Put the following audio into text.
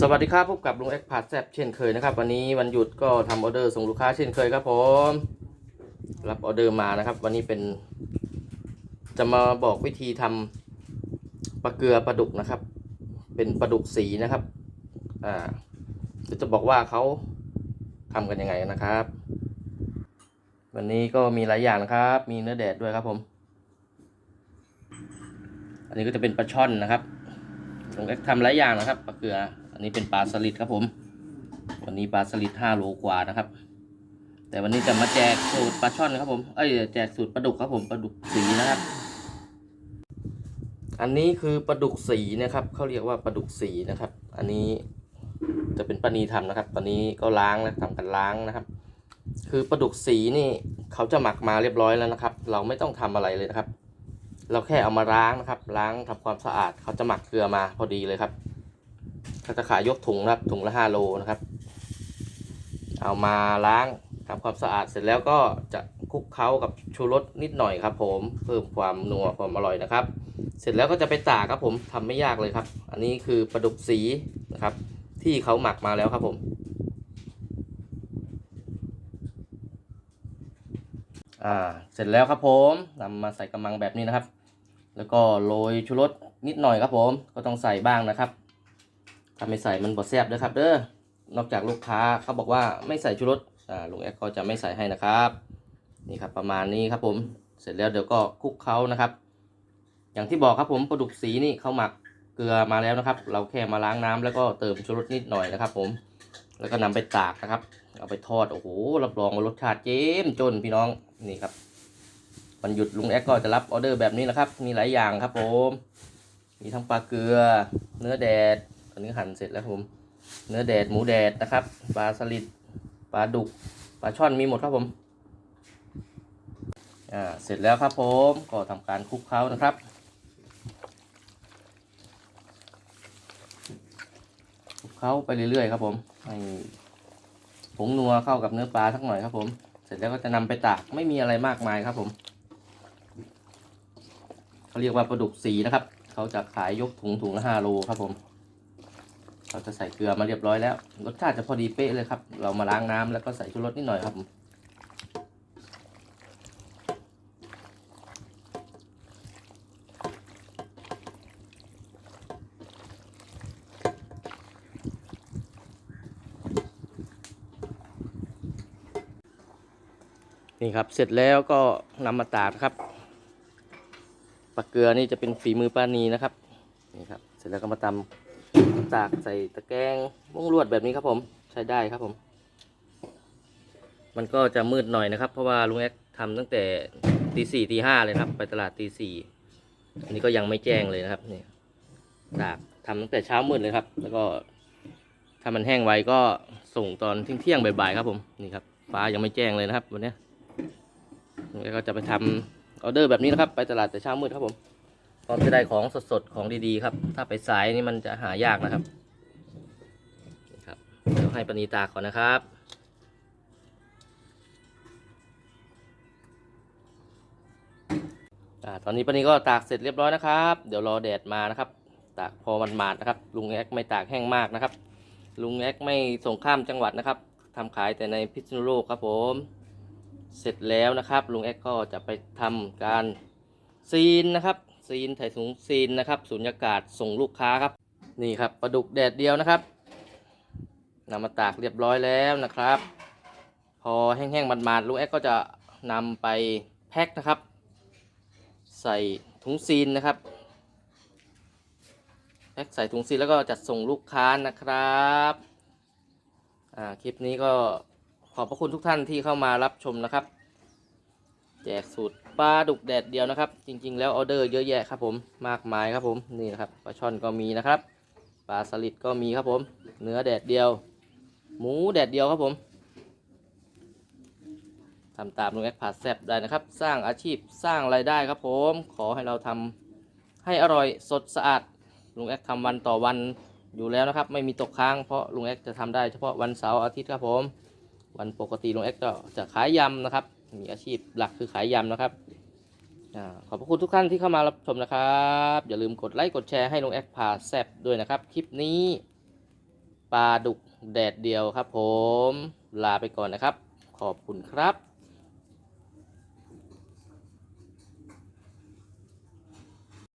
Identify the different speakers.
Speaker 1: สวัสดีครับพบกับลุงเอ็กพาแซบเช่นเคยนะครับ วันนี้วันหยุดก็ทำออเดอร์ส่งลูกค้าเช่นเคยครับผมรับออเดอร์มานะครับ วันนี้เป็น จะมาบอกวิธีทำปลาเกลือปลาดุกนะครับ เป็นปลาดุกสีนะครับอ่าจะบอกว่าเขาทำกันยังไงนะครับ วันนี้ก็มีหลายอย่างนะครับ มีเนื้อแดดด้วยครับผม อันนี้ก็จะเป็นปลาช่อนนะครับผมก็ทำหลายอย่างนะครับปลาเกลือ อันนี้เป็นปลาสลิดครับผม วันนี้ปลาสลิดห้าโลกว่านะครับ แต่วันนี้จะมาแจกสูตรปลาช่อนครับผม เอ้ยแจกสูตรปลาดุกครับผมปลาดุกสีนะครับ อันนี้คือปลาดุกสีนะครับเขาเรียกว่าปลาดุกสีนะครับ อันนี้จะเป็นปลานีทำนะครับ ตอนนี้ก็ล้างแล้วทำกันล้างนะครับ คือปลาดุกสีนี่เขาจะหมักมาเรียบร้อยแล้วนะครับ เราไม่ต้องทำอะไรเลยนะครับ เราแค่เอามาล้างนะครับ ล้างทำความสะอาดเขาจะหมักเกลือมาพอดีเลยครับ เขาจะขายยกถุงนะครับ ถุงละห้าโลนะครับ เอามาล้างทำความสะอาดเสร็จแล้วก็จะคลุกเคล้ากับชูรสนิดหน่อยครับผมเพิ่มความนัวความอร่อยนะครับ เสร็จแล้วก็จะไปตากครับผมทำไม่ยากเลยครับ อันนี้คือปลาดุกสีนะครับ ที่เขาหมักมาแล้วครับผม อ่าเสร็จแล้วครับผมนำมาใส่กระมังแบบนี้นะครับ แล้วก็โรยชูรสนิดหน่อยครับผมก็ต้องใส่บ้างนะครับ ถ้าไม่ใส่มันบดแซ่บด้วยครับ เด้อนอกจากลูกค้าเขาบอกว่าไม่ใส่ชูรสอ่าลุงแอคก็จะไม่ใส่ให้นะครับ นี่ครับประมาณนี้ครับผมเสร็จแล้วเดี๋ยวก็คลุกเคล้านะครับ อย่างที่บอกครับผมปลาดุกสีนี่เขาหมักเกลือมาแล้วนะครับ เราแค่มาล้างน้ำแล้วก็เติมชูรสนิดหน่อยนะครับ ผม แล้วก็นำไปตากนะครับ เอาไปทอดโอ้โหรับรองว่ารสชาติเจ้มจนพี่น้องนี่ครับวันหยุดลุงแอ๊กก็จะรับออเดอร์แบบนี้นะครับ มีหลายอย่างครับผม มีทั้งปลาเกลือ เนื้อแดด อันนี้หั่นเสร็จแล้วผม เนื้อแดดหมูแดดนะครับ ปลาสลิด ปลาดุก ปลาช่อนมีหมดครับผม อ่า เสร็จแล้วครับผม ก็ทำการคลุกเคล้านะครับ คลุกเคล้าไปเรื่อยๆครับผม ให้ผงนัวเข้ากับเนื้อปลาสักหน่อยครับผม เสร็จแล้วก็จะนำไปตาก ไม่มีอะไรมากมายครับผมเขาเรียกว่าปลาดุกสีนะครับ เขาจะขายยกถุงถุงละห้าโลครับผม เราจะใส่เกลือมาเรียบร้อยแล้ว รสชาติจะพอดีเป๊ะเลยครับ เรามาล้างน้ำแล้วก็ใส่ชูรสนิดหน่อยครับนี่ครับเสร็จแล้วก็นำมาตากครับปลาเกลือนี่จะเป็นฝีมือป้านีนะครับนี่ครับ เสร็จแล้วก็มาตำ ตากใส่ตะแกรงมุ้งลวดแบบนี้ครับผมใช้ได้ครับผม มันก็จะมืดหน่อยนะครับ เพราะว่าลุงแอ๊กทำตั้งแต่ตีสี่ตีห้าเลยครับ ไปตลาดตีสี่อันนี้ก็ยังไม่แจ้งเลยนะครับนี่ตากทำตั้งแต่เช้ามืดเลยครับ แล้วก็ถ้ามันแห้งไวก็ส่งตอนเที่ยงๆบ่ายๆครับผมนี่ครับฟ้ายังไม่แจ้งเลยนะครับวันนี้ยแล้วก็จะไปทำออเดอร์แบบนี้นะครับ ไปตลาดแต่เช้ามืดครับผม ก็จะได้ของสดๆของดีๆครับ ถ้าไปสายนี่มันจะหายากนะครับครับเดี๋ยวให้ปณีตาก่อนนะครับอ่าตอนนี้ปณีก็ตากเสร็จเรียบร้อยนะครับ เดี๋ยวรอแดดมานะครับ ตากพอมันมาดนะครับ ลุงแอ๊กไม่ตากแห้งมากนะครับ ลุงแอ๊กไม่ส่งข้ามจังหวัดนะครับทำขายแต่ในพิษณุโลกครับผม เสร็จแล้วนะครับ ลุงแอ๊กก็จะไปทำการซีนนะครับ ซีนถ่ายถุงซีนนะครับสุญญากาศส่งลูกค้าครับ นี่ครับปลาดุกแดดเดียวนะครับนำมาตากเรียบร้อยแล้วนะครับ พอแห้งๆมันๆลุงแอ๊กก็จะนำไปแพ็คนะครับ ใส่ถุงซีนนะครับแพ็คใส่ถุงซีนแล้วก็จัดส่งลูกค้านะครับอ่าคลิปนี้ก็ขอบพระคุณทุกท่านที่เข้ามารับชมนะครับ แจกสูตรปลาดุกแดดเดียวนะครับ จริง ๆ แล้วออเดอร์เยอะแยะครับผมมากมายครับผมนี่นะครับปลาช่อนก็มีนะครับปลาสลิดก็มีครับผม เนื้อแดดเดียว หมูแดดเดียวครับผมทำตามลุงแอคผัดแซบได้นะครับ สร้างอาชีพสร้างรายได้ครับผม ขอให้เราทำให้อร่อยสดสะอาดลุงแอคทำวันต่อวันอยู่แล้วนะครับ ไม่มีตกค้างเพราะลุงแอคจะทำได้เฉพาะวันเสาร์อาทิตย์ครับผม วันปกติลุงเอ็กซ์ก็จะขายยำนะครับ มีอาชีพหลักคือขายยำนะครับอขอบพระคุณทุกท่านที่เข้ามารับชมนะครับ อย่าลืมกดไลค์กดแชร์ให้ลุงแอคพาแซบด้วยนะครับ คลิปนี้ปลาดุกแดดเดียวครับผมลาไปก่อนนะครับ ขอบคุณครับ